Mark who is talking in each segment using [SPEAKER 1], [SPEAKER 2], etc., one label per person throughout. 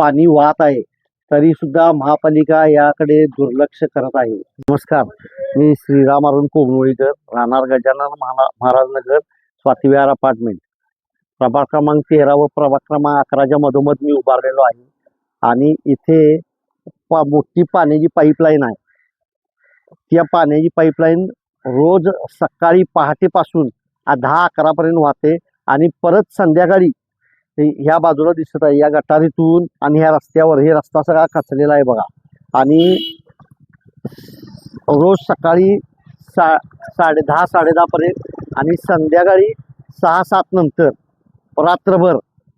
[SPEAKER 1] पाणी वाहत आहे तरी सुद्धा महापालिका याकडे दुर्लक्ष करत आहे. नमस्कार मी श्रीराम अरुण कोगनोळीकर राहणार गजानन महा महाराज नगर स्वातीविहार अपार्टमेंट. प्रभाग क्रमांक तेरा व प्रभाग क्रमांक अकराच्या मधोमध मी उभारलेलो आहे आणि इथे पा मोठी पाण्याची पाईपलाईन आहे. त्या पाण्याची पाईपलाईन रोज सकाळी पहाटेपासून दहा अकरापर्यंत वाहते आणि परत संध्याकाळी ह्या बाजूला दिसत आहे या गटारीतून आणि ह्या रस्त्यावर. हे रस्ता सगळा कचलेला आहे बघा. आणि रोज सकाळी सा साडे दहा साडेदहापर्यंत आणि संध्याकाळी सहा सात नंतर रात्रभर.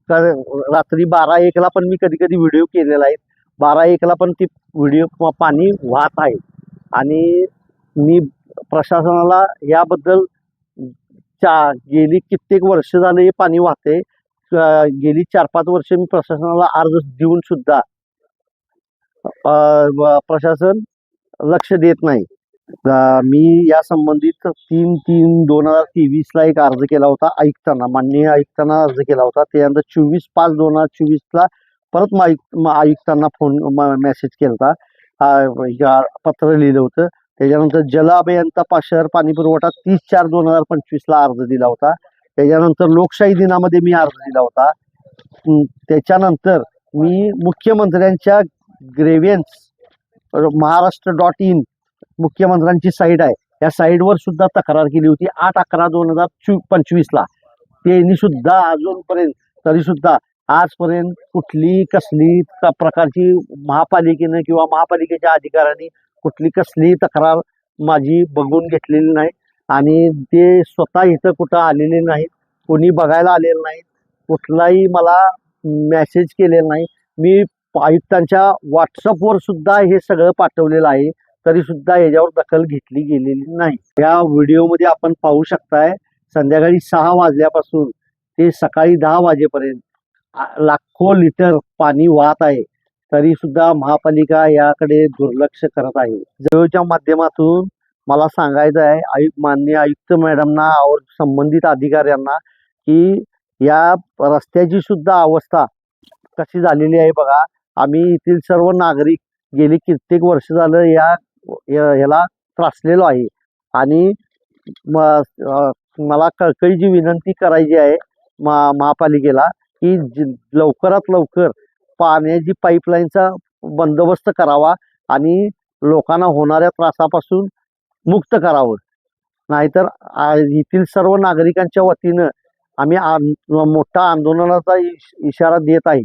[SPEAKER 1] क- रात्री बारा एकला पण मी कधी कधी व्हिडिओ केलेला आहे. बारा एकला पण ती व्हिडिओ पाणी वाहत आहे. आणि मी प्रशासनाला याबद्दल चा गेली कित्येक वर्ष झाले हे पाणी वाहते गेली चार पाच वर्ष मी प्रशासनाला अर्ज देऊन सुद्धा प्रशासन लक्ष देत नाही. मी या संबंधित तीन तीन दोन हजार तेवीसला एक अर्ज केला होता आयुक्तांना माननीय आयुक्तांना अर्ज केला होता. त्यानंतर चोवीस पाच दोन हजार चोवीसला परत आयुक्तांना फोन मेसेज केला होता. पत्र लिहिलं होतं. त्याच्यानंतर जल अभियंता पा शहर पाणी पुरवठा तीस चार दोन हजार पंचवीसला अर्ज दिला होता. त्याच्यानंतर लोकशाही दिनामध्ये मी अर्ज दिला होता. त्याच्यानंतर मी मुख्यमंत्र्यांच्या ग्रेव्हियन्स महाराष्ट्र डॉट इन मुख्यमंत्र्यांची साईट आहे. त्या साईटवर सुद्धा तक्रार केली होती. आठ अकरा दोन हजार चो पंचवीसला त्यांनी सुद्धा अजूनपर्यंत तरी सुद्धा आजपर्यंत कुठली कसली प्रकारची महापालिकेनं किंवा महापालिकेच्या अधिकाऱ्यांनी कुठली कसली तक्रार माझी बघून घेतलेली नाही. आणि ते स्वतः इथं कुठं आलेले नाहीत कोणी बघायला आलेलं नाही कुठलाही मला मेसेज केलेला नाही. मी आयुक्तांच्या व्हॉट्सअपवर सुद्धा हे सगळं पाठवलेलं आहे तरी सुद्धा याच्यावर दखल घेतली गेलेली नाही. या व्हिडिओमध्ये आपण पाहू शकताय संध्याकाळी सहा वाजल्यापासून ते सकाळी दहा वाजेपर्यंत लाखो लिटर पाणी वाहत आहे. तरी सुद्धा महापालिका याकडे दुर्लक्ष करत आहे. जवळच्या माध्यमातून मला सांगायचं आहे आयुक्त माननीय आयुक्त मॅडमना और संबंधित अधिकाऱ्यांना की या रस्त्याची सुद्धा अवस्था कशी झालेली आहे बघा. आम्ही येथील सर्व नागरिक गेली कित्येक वर्ष झालं या ह्याला त्रासलेलो आहे. आणि म मला कळकळीची विनंती करायची आहे मा महापालिकेला की लवकरात लवकर पाण्याची पाईपलाईनचा बंदोबस्त करावा आणि लोकांना होणाऱ्या त्रासापासून मुक्त करावं. नाहीतर येथील सर्व नागरिकांच्या वतीनं आम्ही आन- मोठा आंदोलनाचा इश- इशारा देत आहे.